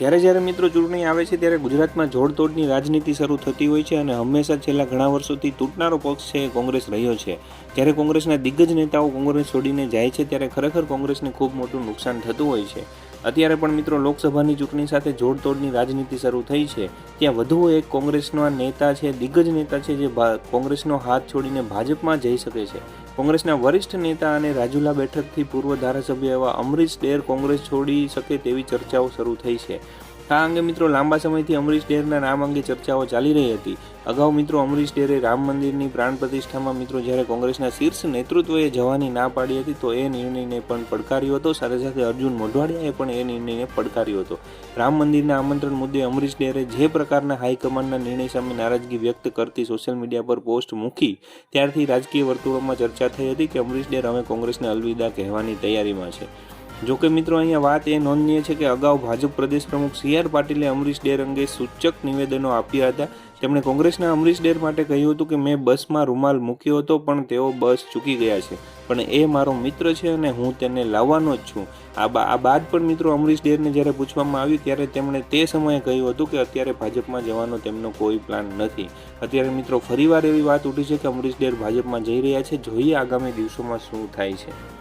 જ્યારે જ્યારે મિત્રો ચૂંટણી આવે છે ત્યારે ગુજરાતમાં જોડતોડની રાજનીતિ શરૂ થતી હોય છે અને હંમેશા છેલ્લા ઘણા વર્ષોથી તૂટનારો પક્ષ છે કોંગ્રેસ રહ્યો છે. જ્યારે કોંગ્રેસના દિગ્ગજ નેતાઓ કોંગ્રેસ છોડીને જાય છે ત્યારે ખરેખર કોંગ્રેસને ખૂબ મોટું નુકસાન થતું હોય છે. અત્યારે પણ મિત્રો લોકસભાની ચૂંટણી સાથે જોડતોડની રાજનીતિ શરૂ થઈ છે. ત્યાં વધુ એક કોંગ્રેસના નેતા છે, દિગ્ગજ નેતા છે જે કોંગ્રેસનો હાથ છોડીને ભાજપમાં જઈ શકે છે. કોંગ્રેસના વરિષ્ઠ નેતા અને રાજુલા બેઠકથી પૂર્વ ધારાસભ્ય એવા અમરીશ ડેર કોંગ્રેસ છોડી શકે તેવી ચર્ચાઓ શરૂ થઈ છે. આ અંગે મિત્રો લાંબા સમયથી અમરીશ ડેરના નામ અંગે ચર્ચાઓ ચાલી રહી હતી. અગાઉ મિત્રો અમરીશ ડેરે રામ મંદિરની પ્રાણ પ્રતિષ્ઠામાં મિત્રો જ્યારે કોંગ્રેસના શીર્ષ નેતૃત્વએ જવાની ના પાડી હતી તો એ નિર્ણયને પણ પડકાર્યો હતો. સાથે સાથે અર્જુન મોઢવાડિયાએ પણ એ નિર્ણયને પડકાર્યો હતો. રામ મંદિરના આમંત્રણ મુદ્દે અમરીશ ડેરે જે પ્રકારના હાઈકમાન્ડના નિર્ણય સામે નારાજગી વ્યક્ત કરતી સોશિયલ મીડિયા પર પોસ્ટ મૂકી, ત્યારથી રાજકીય વર્તુળોમાં ચર્ચા થઈ હતી કે અમરીશ ડેર હવે કોંગ્રેસને અલવિદા કહેવાની તૈયારીમાં છે. જોકે મિત્રો, અહીંયા વાત એ નોંધનીય છે કે અગાઉ ભાજપ પ્રદેશ પ્રમુખ સી આર પાટીલે અમરીશ ડેર અંગે સૂચક નિવેદનો આપ્યા હતા. તેમણે કોંગ્રેસના અમરીશ ડેર માટે કહ્યું હતું કે, મેં બસમાં રૂમાલ મૂક્યો હતો, પણ તેઓ બસ ચૂકી ગયા છે. પણ એ મારો મિત્ર છે અને હું તેને લાવવાનો જ છું. આ આ બાદ પણ મિત્રો, અમરીશ ડેરને જ્યારે પૂછવામાં આવ્યું, ત્યારે તેમણે તે સમયે કહ્યું હતું કે, અત્યારે ભાજપમાં જવાનો તેમનો કોઈ પ્લાન નથી. અત્યારે મિત્રો, ફરીવાર એવી વાત ઉઠી છે કે, અમરીશ ડેર ભાજપમાં જઈ રહ્યા છે. જોઈએ આગામી દિવસોમાં શું થાય છે.